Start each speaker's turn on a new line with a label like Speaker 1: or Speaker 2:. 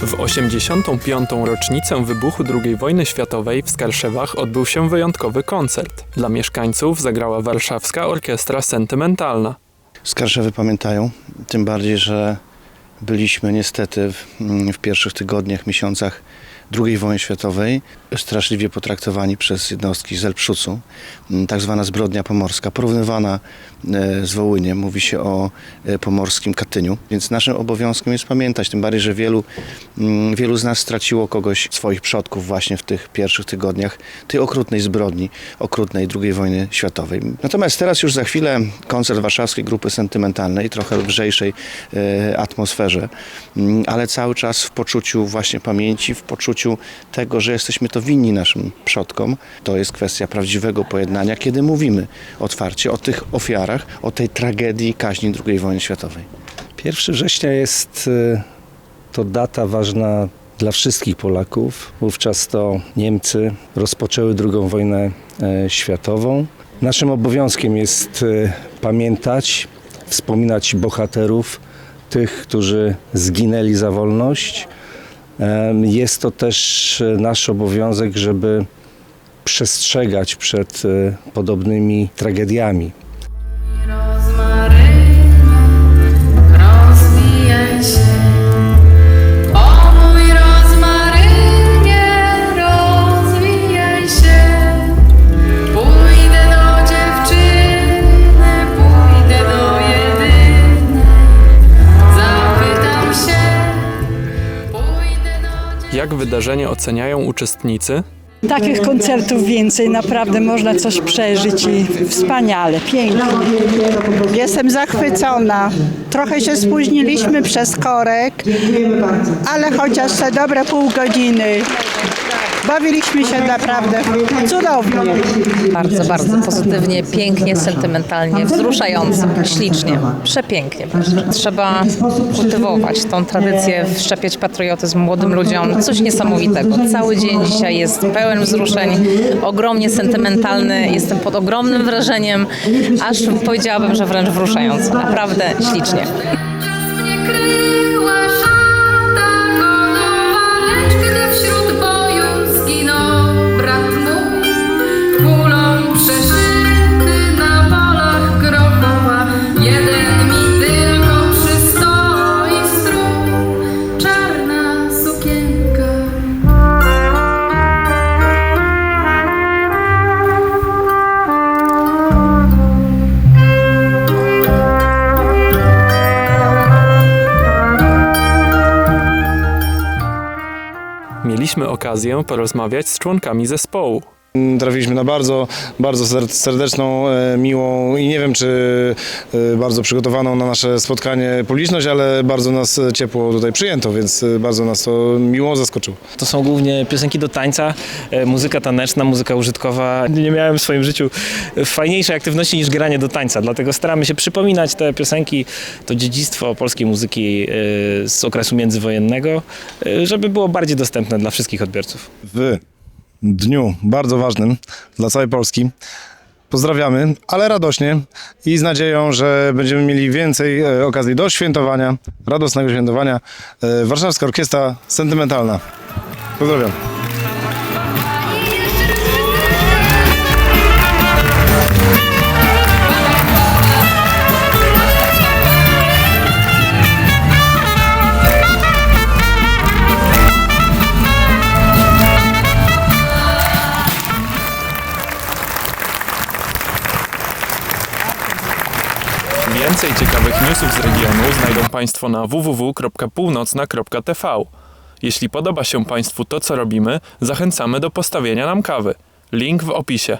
Speaker 1: 85. rocznicę wybuchu II wojny światowej w Skarszewach odbył się wyjątkowy koncert. Dla mieszkańców zagrała warszawska orkiestra sentymentalna.
Speaker 2: Skarszewy pamiętają, tym bardziej, że byliśmy niestety w, mm, w pierwszych tygodniach, miesiącach II wojny światowej straszliwie potraktowani przez jednostki z Elbszucu. Mm, Tak zwana zbrodnia pomorska, porównywana e, z Wołyniem. Mówi się o e, pomorskim Katyniu. Więc naszym obowiązkiem jest pamiętać, tym bardziej, że wielu, mm, wielu z nas straciło kogoś, swoich przodków właśnie w tych pierwszych tygodniach tej okrutnej zbrodni, okrutnej II wojny światowej. Natomiast teraz już za chwilę koncert warszawskiej grupy sentymentalnej, trochę lżejszej e, atmosferze, Mm, ale cały czas w poczuciu właśnie pamięci, w poczuciu tego, że jesteśmy to winni naszym przodkom. To jest kwestia prawdziwego pojednania, kiedy mówimy otwarcie o tych ofiarach, o tej tragedii kaźni II wojny światowej.
Speaker 3: 1 września jest y, to data ważna dla wszystkich Polaków. Wówczas to Niemcy rozpoczęły II wojnę e, światową. Naszym obowiązkiem jest y, pamiętać, wspominać bohaterów, tych, którzy zginęli za wolność. Jest to też y, nasz obowiązek, żeby przestrzegać przed y, podobnymi tragediami.
Speaker 1: Jak wydarzenie oceniają uczestnicy?
Speaker 4: Takich koncertów więcej, naprawdę można coś przeżyć i wspaniale, pięknie.
Speaker 5: Jestem zachwycona. Trochę się spóźniliśmy przez korek, ale chociaż te dobre pół godziny bawiliśmy się naprawdę cudownie.
Speaker 6: Bardzo, bardzo pozytywnie, pięknie, sentymentalnie, wzruszająco, ślicznie, przepięknie. Trzeba kultywować tą tradycję, wszczepiać patriotyzm młodym ludziom. Coś niesamowitego. Cały dzień dzisiaj jest pełen wzruszeń, ogromnie sentymentalny. Jestem pod ogromnym wrażeniem, aż powiedziałabym, że wręcz wzruszająco. Naprawdę ślicznie.
Speaker 1: Mieliśmy okazję porozmawiać z członkami zespołu.
Speaker 7: Trafiliśmy na bardzo, bardzo ser- serdeczną, e, miłą i nie wiem, czy e, bardzo przygotowaną na nasze spotkanie publiczność, ale bardzo nas ciepło tutaj przyjęto, więc e, bardzo nas to miło zaskoczyło.
Speaker 8: To są głównie piosenki do tańca, muzyka taneczna, muzyka użytkowa. Nie miałem w swoim życiu fajniejszej aktywności niż granie do tańca, dlatego staramy się przypominać te piosenki, to dziedzictwo polskiej muzyki z okresu międzywojennego, żeby było bardziej dostępne dla wszystkich odbiorców.
Speaker 7: W dniu bardzo ważnym dla całej Polski pozdrawiamy, ale radośnie i z nadzieją, że będziemy mieli więcej e, okazji do świętowania, radosnego świętowania. E, Warszawska Orkiestra Sentymentalna. Pozdrawiam.
Speaker 1: Więcej ciekawych newsów z regionu znajdą Państwo na www.północna.tv. Jeśli podoba się Państwu to, co robimy, zachęcamy do postawienia nam kawy. Link w opisie.